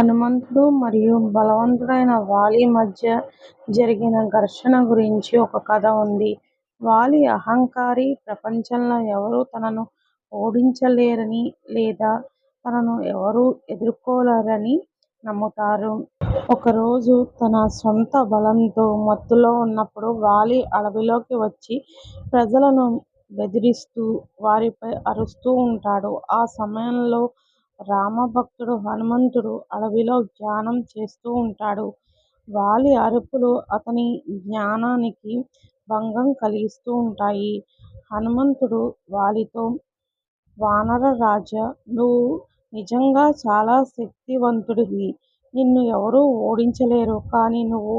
హనుమంతుడు మరియు బలవంతుడైన వాలి మధ్య జరిగిన ఘర్షణ గురించి ఒక కథ ఉంది. వాలి అహంకారి. ప్రపంచంలో ఎవరూ తనను ఓడించలేరని లేదా తనను ఎవరూ ఎదుర్కోలేరని నమ్ముతారు ఒకరోజు తన సొంత బలంతో మత్తులో ఉన్నప్పుడు వాలి అడవిలోకి వచ్చి ప్రజలను బెదిరిస్తూ వారిపై అరుస్తూ ఉంటాడు. ఆ సమయంలో రామభక్తుడు హనుమంతుడు అడవిలో ధ్యానం చేస్తూ ఉంటాడు. వాలి అరుపులు అతని ధ్యానానికి భంగం కలిగిస్తూ ఉంటాయి. హనుమంతుడు వాలితో వానరరాజా! నువ్వు నిజంగా చాలా శక్తివంతుడివి. నిన్ను ఎవరూ ఓడించలేరు. కానీ నువ్వు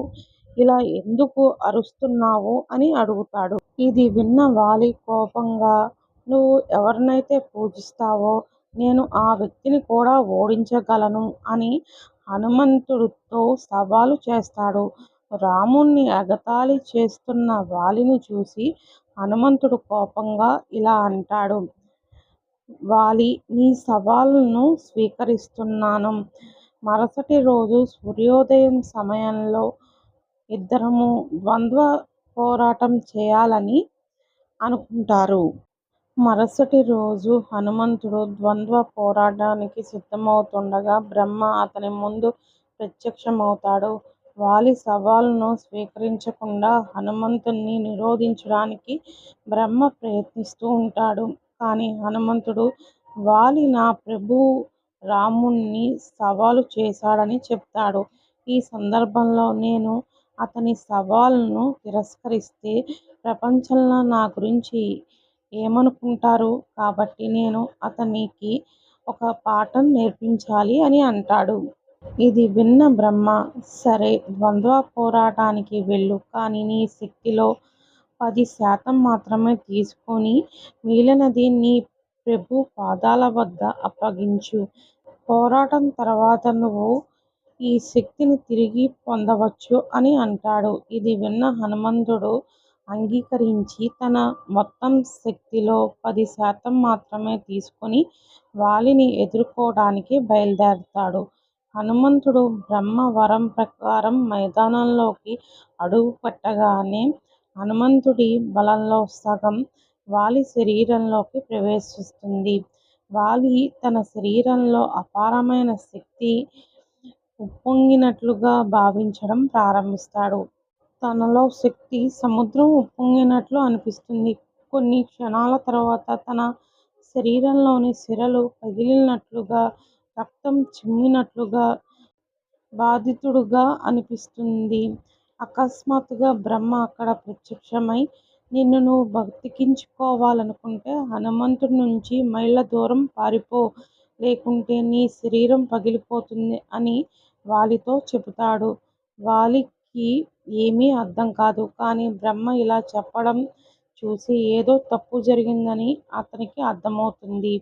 ఇలా ఎందుకు అరుస్తున్నావు? అని అడుగుతాడు. ఇది విన్న వాలి కోపంగా నువ్వు ఎవరినైతే పూజిస్తావో నేను ఆ వ్యక్తిని కూడా ఓడించగలను అని హనుమంతుడితో సవాలు చేస్తాడు. రాముణ్ణి ఎగతాళి చేస్తున్న వాలిని చూసి హనుమంతుడు కోపంగా ఇలా అంటాడు. వాలి నీ సవాలును స్వీకరిస్తున్నాను. మరుసటి రోజు సూర్యోదయం సమయంలో ఇద్దరము ద్వంద్వ పోరాటం చేయాలని అనుకుంటారు. మరుసటి రోజు హనుమంతుడు ద్వంద్వ పోరాటానికి సిద్ధమవుతుండగా బ్రహ్మ అతని ముందు ప్రత్యక్షమవుతాడు. వాలి సవాలును స్వీకరించకుండా హనుమంతుణ్ణి నిరోధించడానికి బ్రహ్మ ప్రయత్నిస్తూ ఉంటాడు. కానీ హనుమంతుడు వాలి నా ప్రభు రాముణ్ణి సవాలు చేశాడని చెప్తాడు ఈ సందర్భంలో నేను అతని సవాలును తిరస్కరిస్తే ప్రపంచంలో నా గురించి ఏమనుకుంటారు? కాబట్టి నేను అతనికి ఒక పాఠం నేర్పించాలి అని అంటాడు. ఇది విన్న బ్రహ్మ సరే ద్వంద్వ పోరాటానికి వెళ్ళు. కానీ నీ శక్తిలో పది శాతం మాత్రమే తీసుకొని మిగిలినది నీ ప్రభు పాదాల వద్ద అప్పగించు. పోరాటం తర్వాత నువ్వు ఈ శక్తిని తిరిగి పొందవచ్చు అని అంటాడు. ఇది విన్న హనుమంతుడు అంగీకరించి తన మొత్తం శక్తిలో పది శాతం మాత్రమే తీసుకొని వాలిని ఎదుర్కోవడానికి బయలుదేరతాడు. హనుమంతుడు బ్రహ్మ వరం ప్రకారం మైదానంలోకి అడుగుపెట్టగానే హనుమంతుడి బలంలో సగం వాలి శరీరంలోకి ప్రవేశిస్తుంది. వాలి తన శరీరంలో అపారమైన శక్తి ఉప్పొంగినట్లుగా భావించడం ప్రారంభిస్తాడు. తనలో శక్తి సముద్రం ఉప్పొంగినట్లు అనిపిస్తుంది. కొన్ని క్షణాల తరువాత తన శరీరంలోని సిరలు పగిలినట్లుగా రక్తం చిమ్మినట్లుగా బాధితుడుగా అనిపిస్తుంది. అకస్మాత్తుగా బ్రహ్మ అక్కడ ప్రత్యక్షమై నిన్ను నువ్వు బతికించుకోవాలనుకుంటే హనుమంతుడి నుంచి మైళ్ళ దూరం పారిపో లేకుంటే నీ శరీరం పగిలిపోతుంది అని వాలితో చెబుతాడు. వాలి కి ఏమీ అర్థం కాదు కానీ బ్రహ్మ ఇలా చెప్పడం చూసి ఏదో తప్పు జరిగిందని అతనికి అర్థమవుతుంది.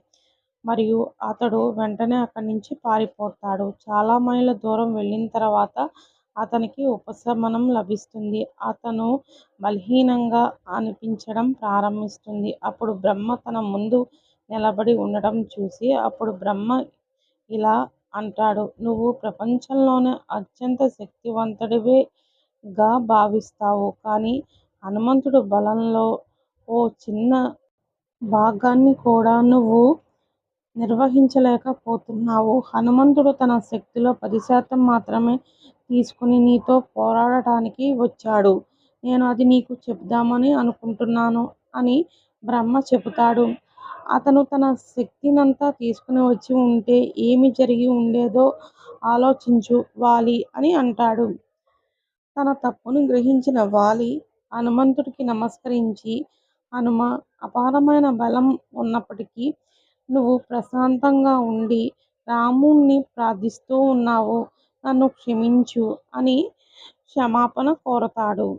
మరియు అతడు వెంటనే అక్కడ్నుంచి పారిపోతాడు. చాలా మైళ్ళ దూరం వెళ్ళిన తర్వాత అతనికి ఉపశమనం లభిస్తుంది. అతను బలహీనంగా అనిపించడం ప్రారంభిస్తుంది. అప్పుడు బ్రహ్మ తన ముందు నిలబడి ఉండడం చూసి అప్పుడు బ్రహ్మ ఇలా అంటాడు నువ్వు ప్రపంచంలోనే అత్యంత శక్తివంతుడివిగా భావిస్తావు. కానీ హనుమంతుడు బలంలో ఓ చిన్న భాగాన్ని కూడా నువ్వు నిర్వహించలేకపోతున్నావు. హనుమంతుడు తన శక్తిలో పది శాతం మాత్రమే తీసుకుని నీతో పోరాడటానికి వచ్చాడు. నేను అది నీకు చెప్దామని అనుకుంటున్నాను అని బ్రహ్మ చెబుతాడు. అతను తన శక్తినంతా తీసుకుని వచ్చి ఉంటే ఏమి జరిగి ఉండేదో ఆలోచించు వాలి అని అంటాడు. తన తప్పును గ్రహించిన వాలి హనుమంతుడికి నమస్కరించి హనుమ అపారమైన బలం ఉన్నప్పటికీ నువ్వు ప్రశాంతంగా ఉండి రాముణ్ణి ప్రార్థిస్తూ ఉన్నావు. నన్ను క్షమించు అని క్షమాపణ కోరతాడు.